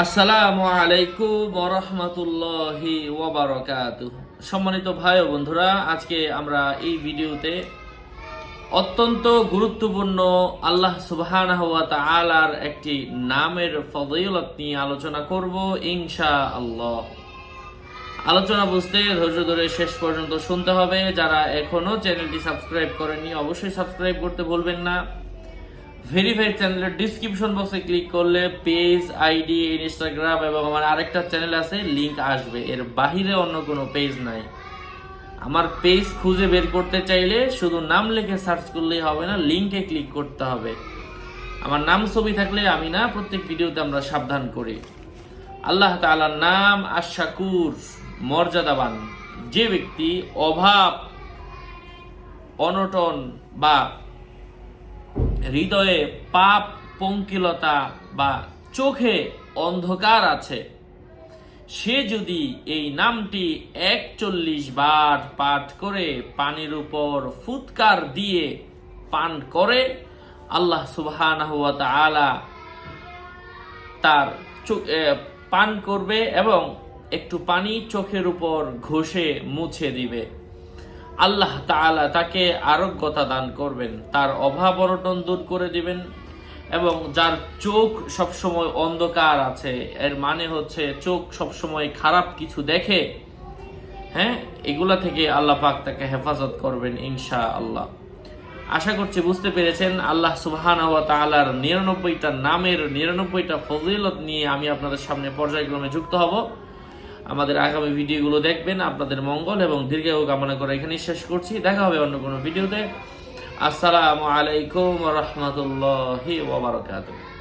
আসসালামু আলাইকুম রহমতুল্লাহি ওবরকাত সম্মানিত ভাই ও বন্ধুরা, আজকে আমরা এই ভিডিওতে অত্যন্ত গুরুত্বপূর্ণ আল্লাহ সুবহানাহ ওয়া তাআলার একটি নামের ফজিলত নিয়ে আলোচনা করব ইনশা আল্লাহ আলোচনা বুঝতে, ধৈর্য ধরে শেষ পর্যন্ত শুনতে হবে। যারা এখনও চ্যানেলটি সাবস্ক্রাইব করেনি অবশ্যই সাবস্ক্রাইব করতে ভুলবেন না। ভেরিফাইড চ্যানেলের ডিসক্রিপশন বক্সে ক্লিক করলে পেজ আইডি ইনস্টাগ্রাম এবং আমার আরেকটা চ্যানেল আছে লিংক আসবে। এর বাহিরে অন্য কোনো পেজ নাই। আমার পেজ খুঁজে বের করতে চাইলে শুধু নাম লিখে সার্চ করলেই হবে না লিংকে ক্লিক করতে হবে। আমার নাম, ছবি থাকলে আমি না প্রত্যেক ভিডিওতে আমরা সাবধান করি। আল্লাহ তাআলার নাম আশাকুর মর্যাদাবান। যে ব্যক্তি অভাব, অনটন বা হৃদয়ে পাপ পঙ্কিলতা বা চোখে অন্ধকার আছে। সে যদি এই নামটি একচল্লিশ বার পাঠ করে পানির উপর ফুৎকার দিয়ে পান করে, আল্লাহ ওয়া তার পান করবে এবং একটু পানি চোখের উপর ঘষে মুছে দিবে। আল্লাহ তাআলা তাকে আরোগ্যতা দান করবেন, তার অভাব অনটন দূর করে দিবেন এবং যার চোখ সবসময় অন্ধকার আছে, এর মানে হচ্ছে চোখ সবসময় খারাপ কিছু দেখে হ্যাঁ? এগুলা থেকে আল্লাহ পাক তাকে হেফাজত করবেন ইনশা আল্লাহ আশা করছি বুঝতে পেরেছেন, আল্লাহ তাআলার নিরানব্বইটা নামের নিরানব্বইটা ফজিলত নিয়ে আমি আপনাদের সামনে পর্যায়ক্রমে যুক্ত হব। আমাদের আগামী ভিডিওগুলো দেখবেন। আপনাদের মঙ্গল এবং দীর্ঘায়ু কামনা করে এখানেই শেষ করছি। দেখা হবে অন্য কোনো ভিডিওতে। আসসালামু আলাইকুম রহমতুল্লাহি ওয়া বারাকাতুহু।